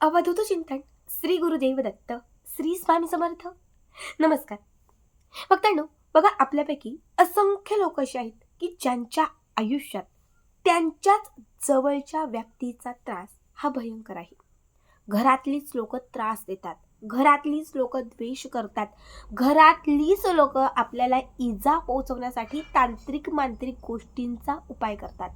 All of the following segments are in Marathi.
अवधूत चिंतन श्री गुरुदेव दत्त श्री स्वामी समर्थ. नमस्कार. भक्तांनो बघा आपल्यापैकी असंख्य लोक असे आहेत की ज्यांच्या आयुष्यात त्यांच्याच जवळच्या व्यक्तीचा त्रास हा भयंकर आहे. घरातलीच लोक त्रास देतात घरातलीच लोक द्वेष करतात घरातलीच लोक आपल्याला इजा पोहोचवण्यासाठी तांत्रिक मांत्रिक गोष्टींचा उपाय करतात.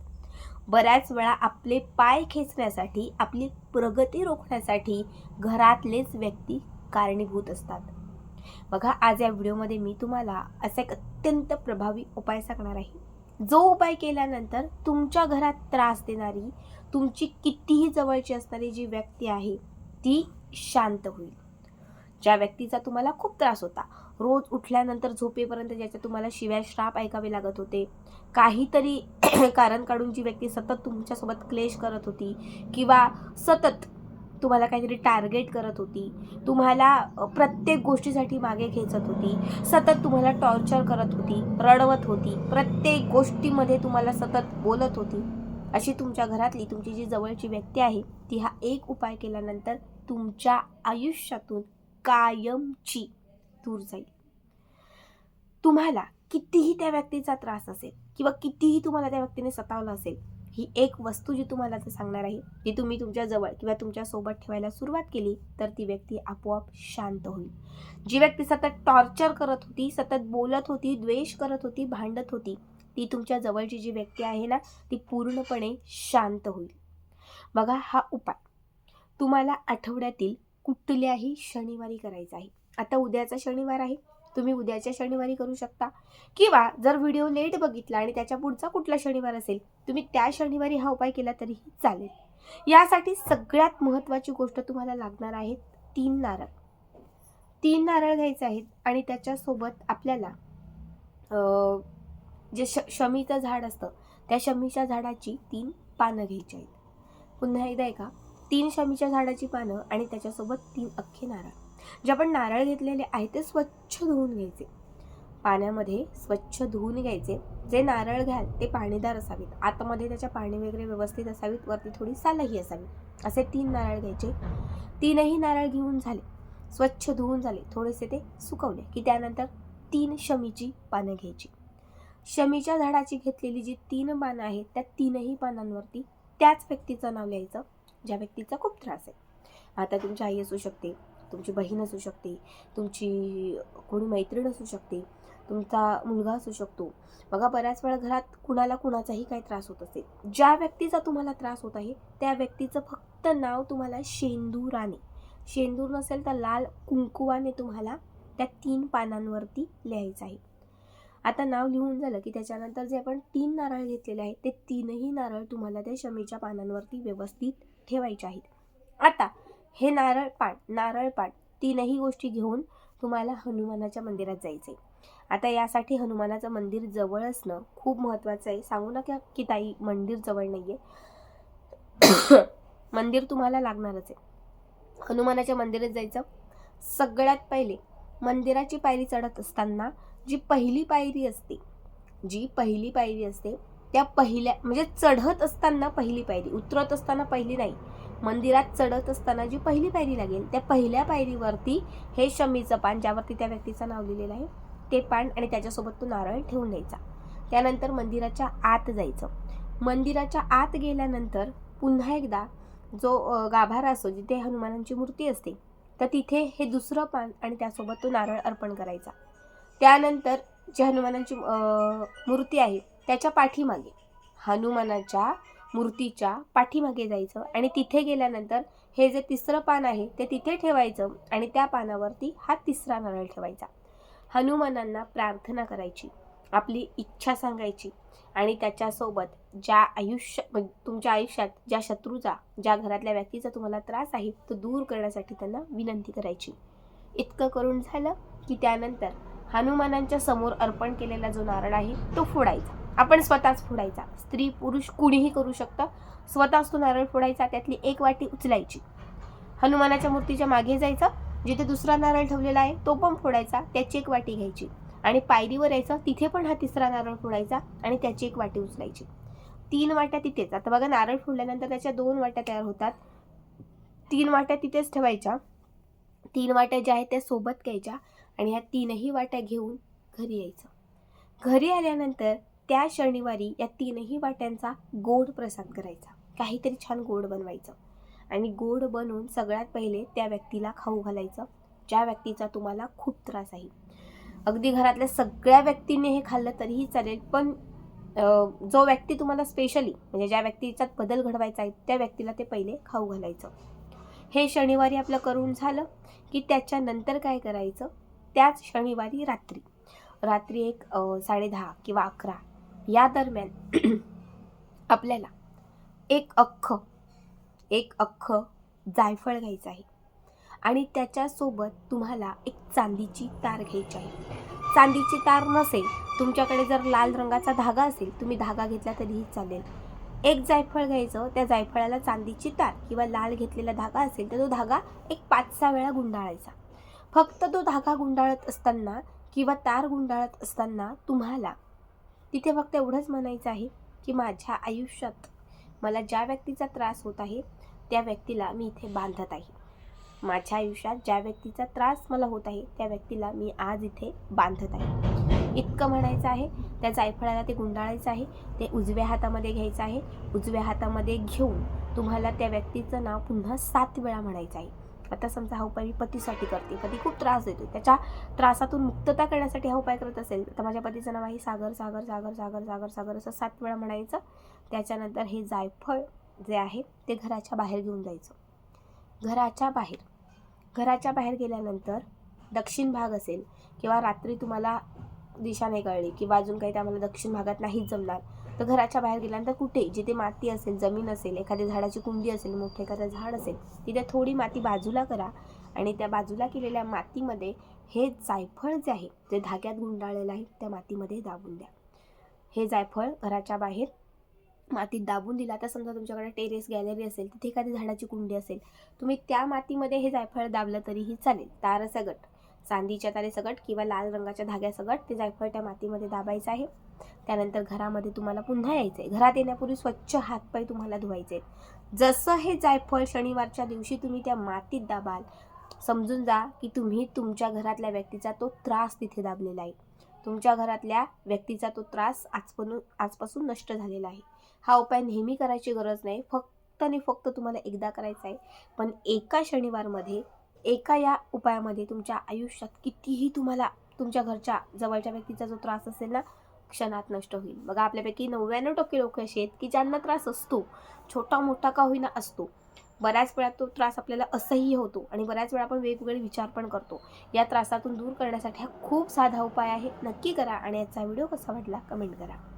बऱ्याच वेळा आपले पाय खेचण्यासाठी आपली प्रगती रोखण्यासाठी घरातलेच व्यक्ती कारणीभूत असतात. बघा आज या व्हिडिओमध्ये मी तुम्हाला असा एक अत्यंत प्रभावी उपाय सांगणार आहे. जो उपाय केल्यानंतर तुमच्या घरात त्रास देणारी तुमची कितीही जवळची असणारी जी व्यक्ती आहे ती शांत होईल. ज्या व्यक्तीचा तुम्हाला खूप त्रास होता रोज उठल्यानंतर झोपेपर्यंत ज्याच्या तुम्हाला शिव्या श्राप ऐकावे लागत होते. काहीतरी कारण काढून जी व्यक्ती सतत तुमच्यासोबत क्लेश करत होती किंवा सतत तुम्हाला काहीतरी टार्गेट करत होती तुम्हाला प्रत्येक गोष्टीसाठी मागे खेचत होती सतत तुम्हाला टॉर्चर करत होती रडवत होती प्रत्येक गोष्टीमध्ये तुम्हाला सतत बोलत होती अशी तुमच्या घरातली तुमची जी जवळची व्यक्ती आहे ती हा एक उपाय केल्यानंतर तुमच्या आयुष्यातून कायमची दूर जाईल. तुम्हाला कितीही त्या व्यक्तीचा त्रास असेल किंवा कितीही तुम्हाला त्या व्यक्तीने सतावलं असेल ही एक वस्तू जी तुम्हाला आता सांगणार आहे जी तुम्ही तुमच्या जवळ किंवा तुमच्यासोबत ठेवायला सुरुवात केली तर ती व्यक्ती आपोआप शांत होईल. जी व्यक्ती सतत टॉर्चर करत होती सतत बोलत होती द्वेष करत होती भांडत होती ती तुमच्या जवळची जी व्यक्ती आहे ना ती पूर्णपणे शांत होईल. बघा हा उपाय. तुम्हाला आठवड्यातील कुठल्याही शनिवारी करायचा आहे. आता उद्याचा शनिवार आहे. तुम्ही उद्याच्या शनिवारी करू शकता. किंवा जर व्हिडिओ लेट बघितला आणि त्याच्या पुढचा कुठला शनिवार असेल तुम्ही त्या शनिवारी हा उपाय केला तरीही चालेल. यासाठी सगळ्यात महत्त्वाची गोष्ट तुम्हाला लागणार आहे तीन नारळ. तीन नारळ घ्यायचे आहेत आणि त्याच्यासोबत आपल्याला जे श शमीचं झाड असतं त्या शमीच्या झाडाची तीन पानं घ्यायची आहेत. पुन्हा एकदा एका तीन शमीच्या झाडाची पानं आणि त्याच्यासोबत तीन अख्खे नारळ. जे आपण नारळ घेतलेले आहे ते स्वच्छ धुवून घ्यायचे. पाण्यामध्ये स्वच्छ धुवून घ्यायचे. जे नारळ घ्याल ते पाणीदार असावेत. आतमध्ये त्याच्या पाणी वगैरे व्यवस्थित असावीत. वरती थोडी सालही असावी. असे तीन नारळ घ्यायचे. तीनही नारळ घेऊन झाले. स्वच्छ धुवून झाले. थोडेसे ते सुकवले की त्यानंतर तीन शमीची पानं घ्यायची. शमीच्या झाडाची घेतलेली जी तीन पानं आहेत त्या तीनही पानांवरती त्याच व्यक्तीचं नाव लिहायचं ज्या व्यक्तीचा खूप त्रास आहे. आता तुमची आई असू शकते. तुमची बहीण असू शकते तुमची कोणी मैत्रीण असू शकते तुमचा मुलगा असू शकतो. बघा बऱ्याच वेळा घरात कुणाला कुणाचाही काही त्रास होत असेल. ज्या व्यक्तीचा तुम्हाला त्रास होत आहे त्या व्यक्तीचं फक्त नाव तुम्हाला शेंदुराने शेंदूर नसेल तर लाल कुंकुवाने तुम्हाला त्या तीन पानांवरती लिहायचं आहे. आता नाव लिहून झालं की त्याच्यानंतर जे आपण तीन नारळ घेतलेले आहेत ते तीनही नारळ तुम्हाला त्या शमीच्या पानांवरती व्यवस्थित ठेवायचे आहेत. आता हे नारळ पान नारळ तीनही गोष्टी घेऊन तुम्हाला हनुमानाच्या मंदिरात जायचं आहे आता यासाठी हनुमानाचं मंदिर जवळ असणं खूप महत्त्वाचं आहे. सांगू नका की ताई मंदिर जवळ नाही आहे मंदिर तुम्हाला लागणारच आहे. हनुमानाच्या मंदिरात जायचं. सगळ्यात पहिले मंदिराची पायरी चढत असताना जी पहिली पायरी असते जी पहिली पायरी असते त्या पहिल्या म्हणजे चढत असताना पहिली पायरी उतरत असताना पहिली नाही. मंदिरात चढत असताना जी पहिली पायरी लागेल त्या पहिल्या पायरीवरती हे शमीचं पान ज्यावरती त्या व्यक्तीचं नाव लिहिलेलं आहे ते पान आणि त्याच्यासोबत तो नारळ ठेवून द्यायचा. त्यानंतर मंदिराच्या आत जायचं. मंदिराच्या आत गेल्यानंतर पुन्हा एकदा जो गाभारा असतो जिथे हनुमानांची मूर्ती असते तर तिथे हे दुसरं पान आणि त्यासोबत तो नारळ अर्पण करायचा. त्यानंतर जी हनुमानांची मूर्ती आहे त्याच्या पाठीमागे हनुमानाच्या मूर्तीच्या पाठीमागे जायचं आणि तिथे गेल्यानंतर हे जे तिसरं पान आहे ते तिथे ठेवायचं आणि त्या पानावरती हा तिसरा नारळ ठेवायचा. हनुमानांना प्रार्थना करायची आपली इच्छा सांगायची आणि त्याच्यासोबत ज्या आयुष्य तुमच्या आयुष्यात ज्या शत्रूचा ज्या घरातल्या व्यक्तीचा तुम्हाला त्रास आहे तो दूर करण्यासाठी त्यांना विनंती करायची. इतकं करून झालं की त्यानंतर हनुमानांच्या समोर अर्पण केलेला जो नारळ आहे तो फोडायचा. आपण स्वतःच फोडायचा. स्त्री पुरुष कुणीही करू शकतं. स्वतःच तो नारळ फोडायचा त्यातली एक वाटी उचलायची. हनुमानाच्या मूर्तीच्या मागे जायचं जिथे दुसरा नारळ ठेवलेला आहे तो पण फोडायचा त्याची एक वाटी घ्यायची. आणि पायरीवर यायचं तिथे पण हा तिसरा नारळ फोडायचा आणि त्याची एक वाटी उचलायची. तीन वाट्या तिथेच. आता बघा नारळ फोडल्यानंतर त्याच्या दोन वाट्या तयार होतात. तीन वाट्या तिथेच ठेवायच्या. तीन वाट्या ज्या आहेत त्या सोबत घ्यायच्या. आणि ह्या तीनही वाट्या घेऊन घरी यायचं. घरी आल्यानंतर त्या शनिवारी या तीनही वाट्यांचा गोड प्रसाद करायचा. काहीतरी छान गोड बनवायचं. आणि गोड बनवून सगळ्यात पहिले त्या व्यक्तीला खाऊ घालायचं ज्या व्यक्तीचा तुम्हाला खूप त्रास आहे. अगदी घरातल्या सगळ्या व्यक्तींनी हे खाल्लं तरीही चालेल पण जो व्यक्ती तुम्हाला स्पेशली म्हणजे ज्या व्यक्तीच्यात बदल घडवायचा आहे त्या व्यक्तीला ते पहिले खाऊ घालायचं. हे शनिवारी आपलं करून झालं की त्याच्यानंतर काय करायचं? त्याच शनिवारी रात्री. रात्री एक साडे साडेदहा किंवा अकरा या दरम्यान आपल्याला एक अख्ख एक अख्ख जायफळ घ्यायचं आहे. आणि त्याच्यासोबत तुम्हाला एक चांदीची तार घ्यायची आहे. चांदीची तार नसेल तुमच्याकडे जर लाल रंगाचा धागा असेल तुम्ही धागा घेतला तरीही चालेल. एक जायफळ घ्यायचं त्या जायफळाला चांदीची तार किंवा लाल घेतलेला धागा असेल तर तो धागा एक पाच सहा वेळा गुंडाळायचा. फक्त तो धागा गुंडाळत असताना किंवा तार गुंडाळत असताना तुम्हाला तिथे फक्त एवढंच म्हणायचं आहे की माझ्या आयुष्यात मला ज्या व्यक्तीचा त्रास होत आहे त्या व्यक्तीला मी इथे बांधत आहे. माझ्या आयुष्यात ज्या व्यक्तीचा त्रास मला होत आहे त्या व्यक्तीला मी आज इथे बांधत आहे. इतकं म्हणायचं आहे त्या जायफळाला ते गुंडाळायचं आहे ते उजव्या हातामध्ये घ्यायचं आहे उजव्या हातामध्ये घेऊन तुम्हाला त्या व्यक्तीचं नाव पुन्हा सात वेळा म्हणायचं आहे. आता समजा हा उपाय मी पतीसाठी करते पती खूप त्रास देतो त्याच्या त्रासातून मुक्तता करण्यासाठी हा उपाय करत असेल तर माझ्या पतीचं नाव आहे सागर सागर सागर सागर सागर सागर असं सात वेळा म्हणायचं. त्याच्यानंतर हे जायफळ जे आहे ते घराच्या बाहेर घेऊन जायचं. घराच्या बाहेर. घराच्या बाहेर गेल्यानंतर दक्षिण भाग असेल किंवा रात्री तुम्हाला दिशा नाही कळली किंवा अजून काही आम्हाला दक्षिण भागात नाही जमणार. तर घराच्या बाहेर गेल्यानंतर कुठे? जिथे माती असेल जमीन असेल एखाद्या झाडाची कुंडी असेल मोठे एखादं झाड असेल तिथे थोडी माती बाजूला करा आणि त्या बाजूला केलेल्या मातीमध्ये हे जायफळ जे आहे जे धाग्यात गुंडाळलेलं आहे त्या मातीमध्ये दाबून द्या. हे जायफळ घराच्या बाहेर मातीत दाबून दिला. तर समजा तुमच्याकडे टेरेस गॅलरी असेल तिथे एखादी झाडाची कुंडी असेल तुम्ही त्या मातीमध्ये हे जायफळ दाबलं तरीही चालेल. तारसगट. चांदीच्या तारेसकट किंवा लाल रंगाच्या धाग्यासकट ते जायफळ त्या मातीमध्ये दाबायचं आहे. त्यानंतर घरामध्ये तुम्हाला पुन्हा यायचं आहे घरात येण्यापूर्वी स्वच्छ हातपाय तुम्हाला धुवायचे आहेत. जसं हे जायफळ शनिवारच्या दिवशी तुम्ही त्या मातीत दाबाल समजून जा की तुम्ही तुमच्या घरातल्या व्यक्तीचा तो त्रास तिथे दाबलेला आहे. तुमच्या घरातल्या व्यक्तीचा तो त्रास आजपासून आजपासून नष्ट झालेला आहे. हा उपाय नेहमी करायची गरज नाही. फक्त आणि फक्त तुम्हाला एकदा करायचा आहे. पण एका शनिवारमध्ये एका या उपायामध्ये तुमच्या आयुष्यात कितीही तुम्हाला तुमच्या घरच्या जवळच्या व्यक्तीचा जो त्रास असेल ना क्षणात नष्ट होईल. बघा आपल्यापैकी नव्याण्णव टक्के लोक असे आहेत की ज्यांना त्रास असतो छोटा मोठा का होईना असतो. बऱ्याच वेळा तो त्रास आपल्याला असह्य होतो आणि बऱ्याच वेळा आपण वेगवेगळे विचार पण करतो. या त्रासातून दूर करण्यासाठी हा खूप साधा उपाय आहे. नक्की करा आणि याचा व्हिडिओ कसा वाटला कमेंट करा.